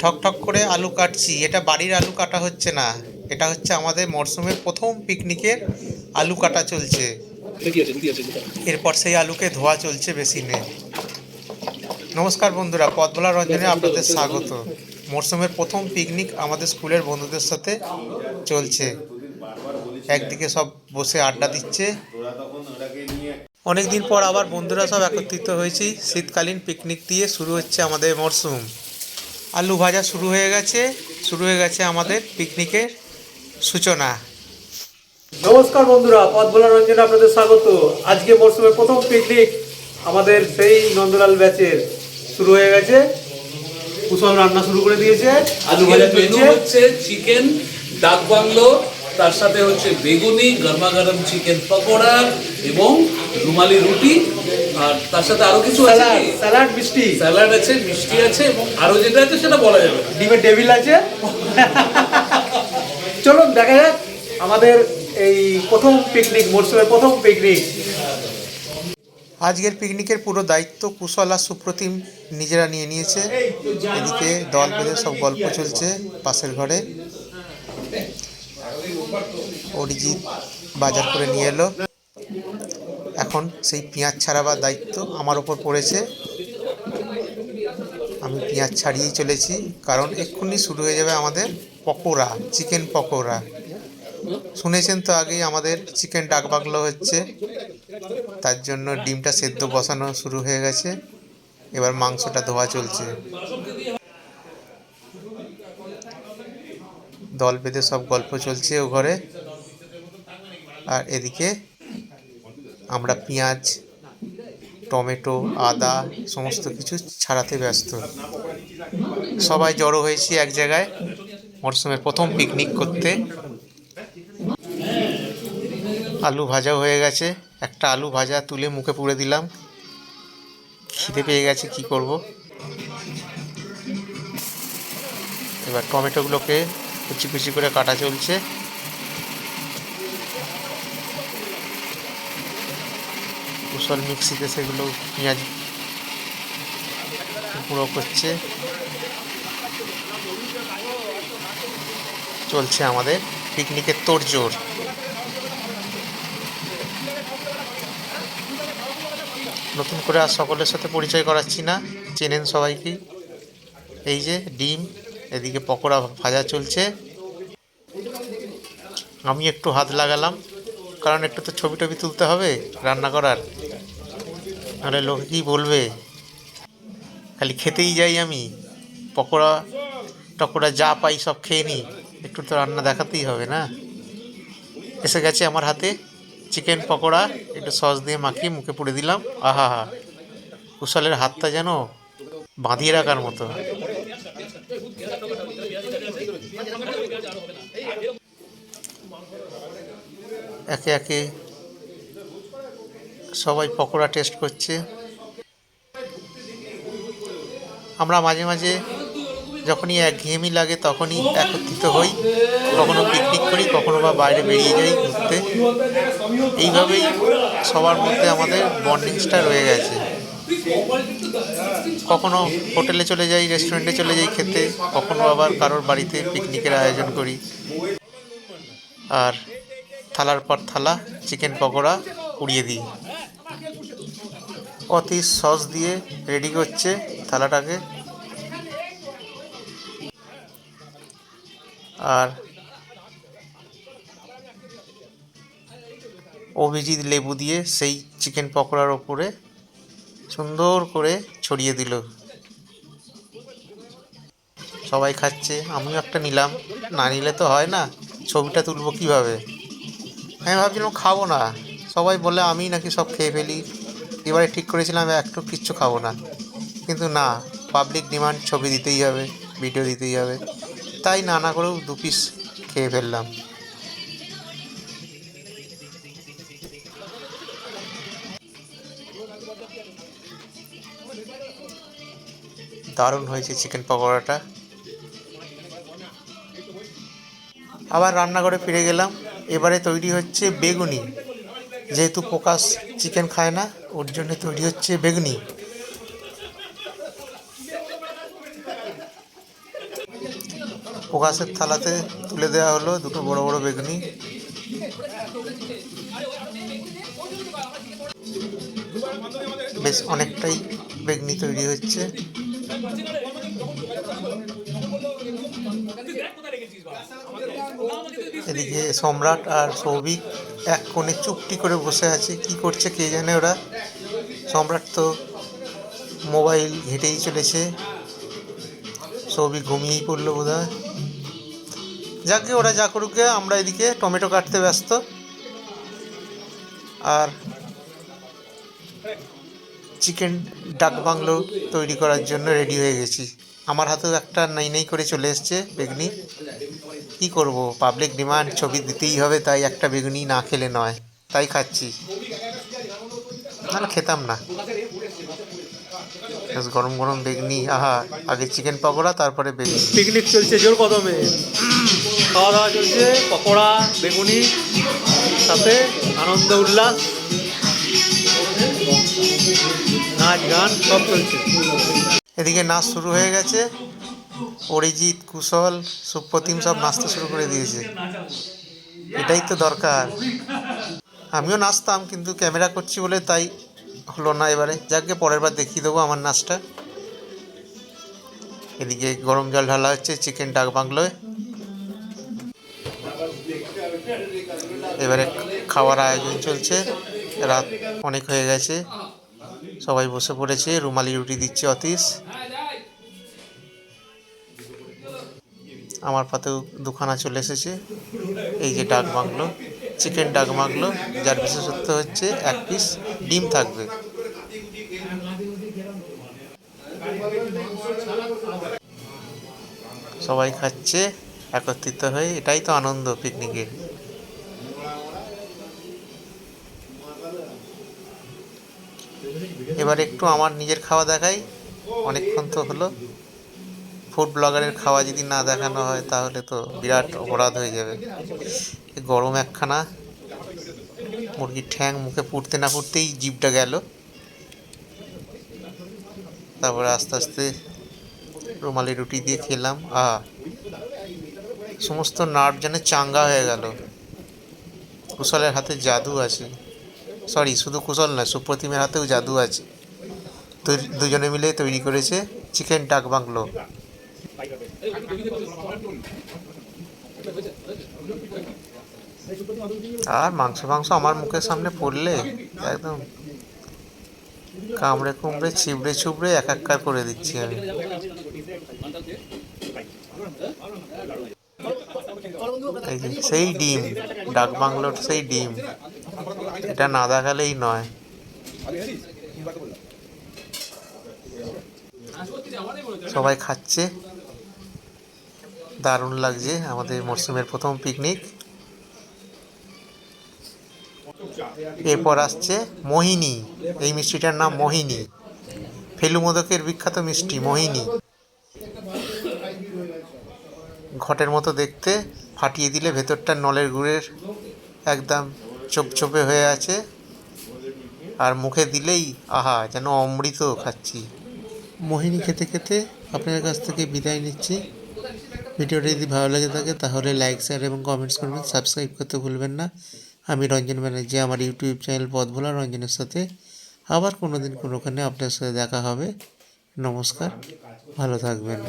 ঠক ঠক করে আলু কাটছি। এটা বাড়ির আলু কাটা হচ্ছে না। এটা হচ্ছে আমাদের মরশুমের প্রথম পিকনিকের আলু কাটা চলছে। এরপর সেই আলুকে ধোয়া চলছে বেসিনে। নমস্কার বন্ধুরা পদ্মলা রঞ্জনে আপনাদের স্বাগত। মরশুমের প্রথম পিকনিক আমাদের স্কুলের বন্ধুদের সাথে চলছে। একদিকে সব বসে আড্ডা দিচ্ছে। অনেকদিন পর আবার বন্ধুরা সব একত্রিত হয়েছি। শীতকালীন পিকনিক দিয়ে শুরু হচ্ছে আমাদের মরশুম। আলু ভাজা শুরু হয়ে গেছে। শুরু হয়ে গেছে আমাদের পিকনিকের সূচনা। নমস্কার বন্ধুরা পথ ভোলা রঞ্জনে আপনাদের স্বাগত। আজকে মরশুমের প্রথম পিকনিক আমাদের সেই নন্দলাল ব্যাচের। শুরু হয়ে গেছে। কুশল রান্না শুরু করে দিয়েছে আলু ভাজা মেনু চলছে হচ্ছে চিকেন ডাক বাংলো তার সাথে হচ্ছে বেগুনি গরমা গরম চিকেন পকোড়া এবং রুমালি রুটি আর তার সাথে আরও কিছু আছে স্যালাড মিষ্টি। স্যালাড আছে মিষ্টি আছে এবং আরও যেটা আছে সেটা বলা যাবে। ডিমের টেবিল আছে। চলুন দেখা যাক আমাদের এই প্রথম পিকনিক মরশুমের প্রথম পিকনিক আজকের পিকনিকের পুরো দায়িত্ব কুশল আর সুপ্রতিম নিজেরা নিয়ে নিয়েছে। এদিকে দল বেঁধে সব গল্প চলছে পাশের ঘরে। অরিজিৎ বাজার করে নিয়ে এলো। এখন সেই পেঁয়াজ ছাড়াবার দায়িত্ব আমার ওপর পড়েছে। আমি পেঁয়াজ ছাড়িয়েই চলেছি, কারণ এক্ষুনি শুরু হয়ে যাবে আমাদের পকোড়া, চিকেন পকোড়া। শুনেছেন তো আগেই আমাদের চিকেন ডাকবাংলো হচ্ছে, তার জন্য ডিমটা সেদ্ধ বসানো শুরু হয়ে গেছে, এবার মাংসটা ধোয়া চলছে। দল বেঁধে সব গল্প চলছে ও ঘরে। আর এদিকে আমরা পেঁয়াজ, টমেটো, আদা সমস্ত কিছু ছাড়াতে ব্যস্ত। সবাই জড়ো হয়েছি এক জায়গায় মরশুমের প্রথম পিকনিক করতে। আলু ভাজা হয়ে গেছে। একটা আলু ভাজা তুলে মুখে পুড়ে দিলাম। খিদে পেয়ে গেছে, কি করব? এবার টমেটোগুলোকে কুচি কুচি করে কাটা চলছে। কুশল মিক্সিতে সেগুলো পেঁয়াজ গুঁড়ো করছে। চলছে আমাদের পিকনিকের তোড়জোড়। নতুন করে আর সকলের সাথে পরিচয় করাচ্ছি না, চেনেন সবাইকে। এই যে ডিম, এদিকে পকোড়া ভাজা চলছে। আমি একটু হাত লাগালাম, কারণ একটু তো ছবি টবি তুলতে হবে রান্না করার। নাহলে লোকে কী বলবে? খালি খেতেই যাই আমি। পকোড়া, টকোড়া যা পাই সব খেয়ে নিই একটু তো রান্না দেখাতেই হবে না? এসে গেছে আমার হাতে। চিকেন পকোড়া, একটু সস দিয়ে মাখিয়ে মুখে পুড়ে দিলাম। আহা হা। কুশলের হাতটা যেন বাঁধিয়ে রাখার মতো। একে একে সবাই পকোড়া টেস্ট করছে। আমরা মাঝে মাঝে যখনই একঘেয়েমি লাগে তখনই একত্রিত হই, কখনো পিকনিক করি, কখনো বা বাইরে বেরিয়ে যাই ঘুরতে। এইভাবেই সবার মধ্যে আমাদের বন্ডিংসটা রয়ে গেছে। কখনো হোটেলে চলে যাই রেস্টুরেন্টে চলে যাই খেতে, কখনো আবার কারোর বাড়িতে পিকনিকের আয়োজন করি। আর থালার পর থালা চিকেন পকোড়া উড়িয়ে দিই। অতি সস দিয়ে রেডি করছে থালাটাকে। আর অভিজিৎ লেবু দিয়ে সেই চিকেন পকোড়ার ওপরে সুন্দর করে ছড়িয়ে দিল। সবাই খাচ্ছে, আমিও একটা নিলাম। না নিলে তো হয় না, ছবিটা তুলবো কীভাবে? আমি ভাবছিলাম খাব না। সবাই বলে আমি নাকি সব খেয়ে ফেলি। এবারে ঠিক করেছিলাম একটু কিচ্ছু খাব না। কিন্তু না পাবলিক ডিমান্ড ছবি দিতেই হবে ভিডিও দিতেই হবে। তাই না না করেও দু পিস খেয়ে ফেললাম। দারুণ হয়েছে চিকেন পকোড়াটা। আবার রান্নাঘরে ফিরে গেলাম। এবারে তৈরি হচ্ছে বেগুনি। যেহেতু প্রকাশ চিকেন খায় না, ওর জন্য তৈরি হচ্ছে বেগুনি। প্রকাশের থালাতে তুলে দেওয়া হলো দুটো বড় বড় বেগুনি। বেশ, অনেকটাই বেগনি তৈরি হচ্ছে। এদিকে সম্রাট আর সৌভিক এক কোণে চুপটি করে বসে আছে। কি করছে কে জানে ওরা? সম্রাট তো মোবাইল ঘেটেই চলেছে। সৌভিক ঘুমিয়েই পড়ল বোধ হয় যাকে ওরা যা করুক আমরা এদিকে টমেটো কাটতে ব্যস্ত। আর চিকেন ডাক বাংলো তৈরি করার জন্য রেডি হয়ে গেছি। আমার হাতেও একটা নাই নাই করে চলে এসছে বেগুনি। কি করব? পাবলিক ডিমান্ড ছবি দিতেই হবে, তাই একটা বেগুনি না খেলে নয়। তাই খাচ্ছি। না খেতাম না। গরম গরম বেগনি, আহা, আগে চিকেন পকোড়া, তারপরে বেগুনি। পিকনিক চলছে জোর কদমে। খাওয়া দাওয়া চলছে, পকোড়া, বেগুনি, সাথে আনন্দ, উল্লাস, নাচ, গান, সব চলছে। এদিকে নাচ শুরু হয়ে গেছে। অরিজিৎ, কুশল, সুপ্রতিম সব নাচতে শুরু করে দিয়েছে। এটাই তো দরকার। আমিও নাচতাম, কিন্তু ক্যামেরা করছি বলে তাই হলো না এবারে। যাকে পরের বার দেখিয়ে দেবো আমার নাচটা। এদিকে গরম জল ঢালা হচ্ছে চিকেন ডাক বাংলোয়। এবারে খাওয়ার আয়োজন চলছে। রাত অনেক হয়ে গেছে। সবাই বসে পড়েছে, রুমালি রুটি দিচ্ছে অতীশ। আমার পাতেও দুখানা চলে এসেছে, এই যে ডাক বাংলো, চিকেন ডাক বাংলো, যার বিশেষত্ব হচ্ছে এক পিস ডিম থাকবে। সবাই খাচ্ছে, একত্রিত হয়ে, এটাই তো আনন্দ পিকনিকের এবার একটু আমার নিজের খাওয়া দেখাই। অনেকক্ষণ তো হলো। ফুড ব্লগারের খাওয়া যদি না দেখানো হয়, তাহলে তো বিরাট অপরাধ হয়ে যাবে। গরম একখানা। মুরগির ঠ্যাং মুখে পুড়তে না পুড়তেই জিভটা গেল। তারপরে আস্তে আস্তে রুমালি রুটি দিয়ে খেলাম। আ, সমস্ত নার্ভ যেন চাঙ্গা হয়ে গেল। কুশলের হাতে জাদু আছে। সরি, শুধু কুশল নয়, সুপ্রতিমের হাতেও জাদু আছে। দুজনে মিলে তৈরি করেছে চিকেন ডাক বাংলো। আর মাংস মাংস আমার মুখের সামনে পড়লে একদম কামড়ে কুমড়ে, ছিবড়ে ছুবড়ে এক একাকার করে দিচ্ছি আমি। সেই ডিম, ডাক বাংলোর সেই ডিম। এটা না দেখালেই নয়। সবাই খাচ্ছে। দারুণ লাগছে আমাদের মরসুমের প্রথম পিকনিক এরপর আসছে মোহিনী। এই মিষ্টিটার নাম মোহিনী। ফেলু মোদকের বিখ্যাত মিষ্টি, মোহিনী। ঘটের মতো দেখতে, ফাটিয়ে দিলে ভেতরটা নলের গুড়ের একদম চোপচোপে হয়ে আছে। আর মুখে দিলেই, আহা, যেন অমৃত খাচ্ছি। মোহিনী খেতে খেতে আপনার কাছ থেকে বিদায় নিচ্ছি। ভিডিওটা যদি ভালো লেগে থাকে, তাহলে লাইক শেয়ার এবং কমেন্টস করবেন। সাবস্ক্রাইব করতে ভুলবেন না। আমি রঞ্জন ব্যানার্জি, আমার ইউটিউব চ্যানেল পথ ভোলা রঞ্জনের সাথে। আবার কোনো দিন কোনোখানে আপনার সাথে দেখা হবে। নমস্কার। ভালো থাকবেন।